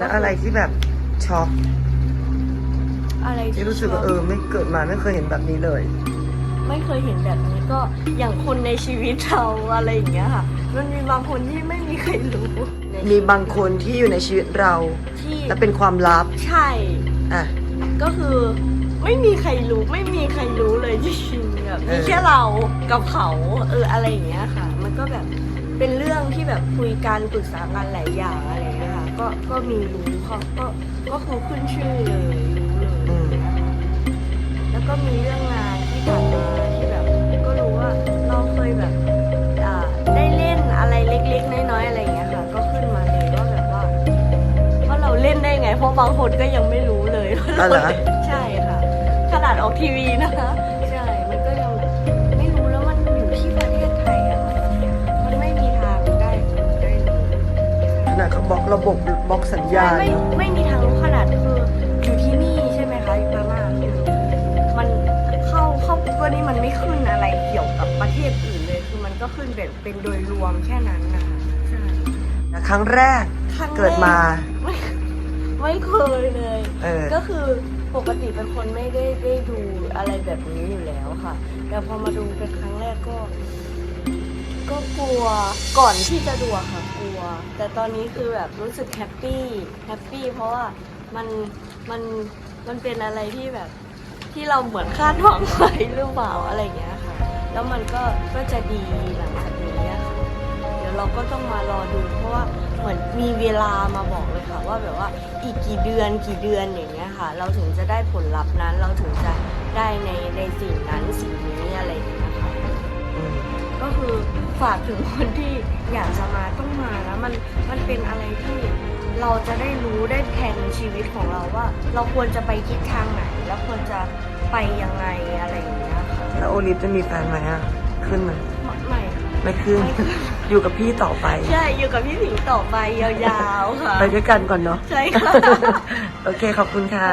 แล้วอะไรที่แบบช็อกอะไรที่รู้สึกว่าเออไม่เกิดมาไม่เคยเห็นแบบนี้เลย ไม่เคยเห็นแบบนี้ก็อย่างคนในชีวิตเราอะไรอย่างเงี้ยค่ะ มันมีบางคนที่ไม่มีใครรู้ในมีบางคนที่อยู่ในชีวิตเราที่และเป็นความลับใช่อะก็คือไม่มีใครรู้ไม่มีใครรู้เลยจริงๆแบบเอมีอแค่เรากับเขาเอออะไรอย่างเงี้ยค่ะ มันก็แบบเป็นเรื่องที่แบบคุยกันปรึกษากันหลายอย่างอะไร ก็ก็มีรู้เขาก็ก็คือขึ้นชื่อเลยรู้เลย อืมแล้วก็มีเรื่องงานที่ผ่านมาที่แบบ ก็รู้ว่าเราเคยแบบอ่าได้เล่นอะไรเล็กๆน้อยๆอะไรอย่างเงี้ยค่ะ ก็ขึ้นมาเลยว่าแบบว่าว่าเราเล่นได้ไง เพราะบางคนก็ยังไม่รู้เลยว่าอ๋อเหรอเราเล่นใช่ค่ะ ขนาดออกทีวีนะคะ นาดเขาบล็อกระบบบล็อกสัญญาณ ไม่ไม่มีทางรู้ขนาดคืออยู่ที่นี่ใช่ไหมคะอยู่พม่าคือมันเข้าเข้าก็นี่มันไม่ขึ้นอะไรเกี่ยวกับประเทศอื่นเลย คือมันก็ขึ้นเป็นเป็นโดยรวมแค่นั้นนะคะใช่ครั้งแรกครั้งแรเกิดมา ไม่ไม่เคยเลย เออ ก็คือปกติเป็นคนไม่ได้ได้ดูอะไรแบบนี้อยู่แล้วค่ะ แต่พอมาดูเป็นครั้งแรกก็ ก็กลัวก่อนที่จะดูอะค่ะ กลัว แต่ตอนนี้คือแบบรู้สึกแฮปปี้แฮปปี้เพราะว่ามันมันมันเป็นอะไรที่แบบที่เราเหมือนคาดหวังไว้หรือเปล่าอะไรอย่างเงี้ยค่ะ แล้วมันก็ก็จะดีหลังจากนี้อะค่ะเดี๋ยวเราก็ต้องมารอดู เพราะว่าเหมือนมีเวลามาบอกเลยค่ะ ว่าแบบว่าอีกกี่เดือนกี่เดือนอย่างเงี้ยค่ะ เราถึงจะได้ผลลัพธ์นั้นเราถึงจะได้ในในสิ่งนั้นสิ่งนี้อะไรอย่างเงี้ยค่ะอืมก็คือฝากถึงคนที่อยากจะมา ต้องมาแล้วมันมันเป็นอะไรที่เราจะได้รู้ได้แผนชีวิตของเราว่า เราควรจะไปทิศทางไหน แล้วควรจะไปยังไงอะไรอย่างเงี้ยค่ะแล้วโอลิฟจะมีแฟนไหมอะ ขึ้นไหมไม่ไม่ค่ะไม่ขึ้นไม่ขึ้น อยู่กับพี่ต่อไป ใช่อยู่กับพี่ผิงต่อไปยาวๆค่ะ ไปด้วยกันก่อนเนาะ ใช่ค่ะ โอเคขอบคุณค่ะ